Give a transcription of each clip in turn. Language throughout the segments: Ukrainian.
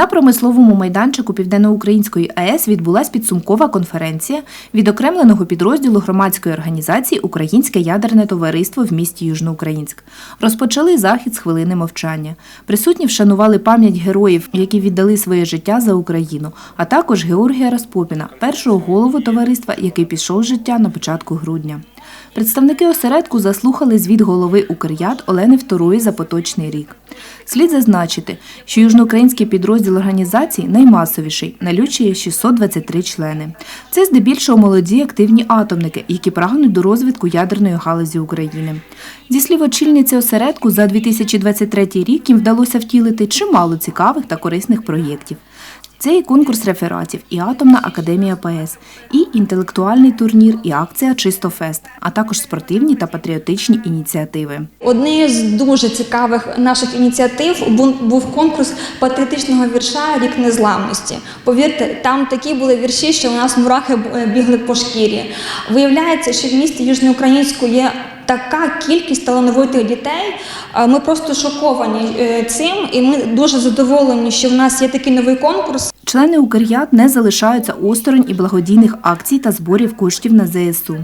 На промисловому майданчику Південноукраїнської АЕС відбулась підсумкова конференція відокремленого підрозділу громадської організації Українське ядерне товариство в місті Южноукраїнськ. Розпочали захід з хвилини мовчання. Присутні вшанували пам'ять героїв, які віддали своє життя за Україну, а також Георгія Распопіна, першого голову товариства, який пішов життя на початку грудня. Представники осередку заслухали звіт голови Укряд Олени Второї за поточний рік. Слід зазначити, що южноукраїнський підрозділ організації наймасовіший, налічує 623 члени. Це здебільшого молоді активні атомники, які прагнуть до розвитку ядерної галузі України. Зі слів очільниці осередку, за 2023 рік їм вдалося втілити чимало цікавих та корисних проєктів. Це і конкурс рефератів, і Атомна академія ПС, і інтелектуальний турнір, і акція Чисто Фест, а також спортивні та патріотичні ініціативи. Однією з дуже цікавих наших ініціатив бу- був конкурс патріотичного вірша Рік незламності. Повірте, там такі були вірші, що у нас мурахи бігли по шкірі. Виявляється, що в місті Южноукраїнську є така кількість талановитих дітей. Ми просто шоковані е, цим, і ми дуже задоволені, що в нас є такий новий конкурс. Члени Укряд не залишаються осторонь і благодійних акцій та зборів коштів на ЗСУ.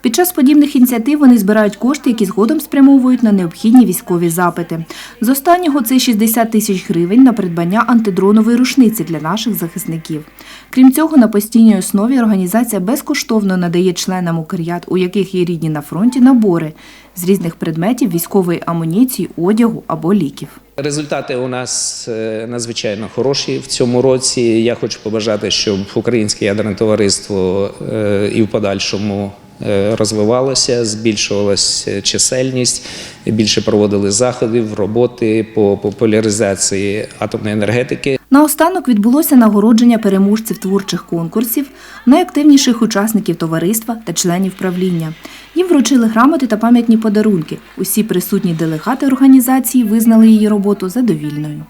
Під час подібних ініціатив вони збирають кошти, які згодом спрямовують на необхідні військові запити. З останнього це 60 тисяч гривень на придбання антидронової рушниці для наших захисників. Крім цього, на постійній основі організація безкоштовно надає членам Укряд, у яких є рідні на фронті, набори з різних предметів військової амуніції, одягу або ліків. Результати у нас е, надзвичайно хороші в цьому році. Я хочу побажати, щоб українське ядерне товариство е, і в подальшому е, розвивалося, збільшувалася чисельність, більше проводили заходів, роботи по популяризації атомної енергетики. Наостанок відбулося нагородження переможців творчих конкурсів, найактивніших учасників товариства та членів правління. Їм вручили грамоти та пам'ятні подарунки. Усі присутні делегати організації визнали її роботу задовільною.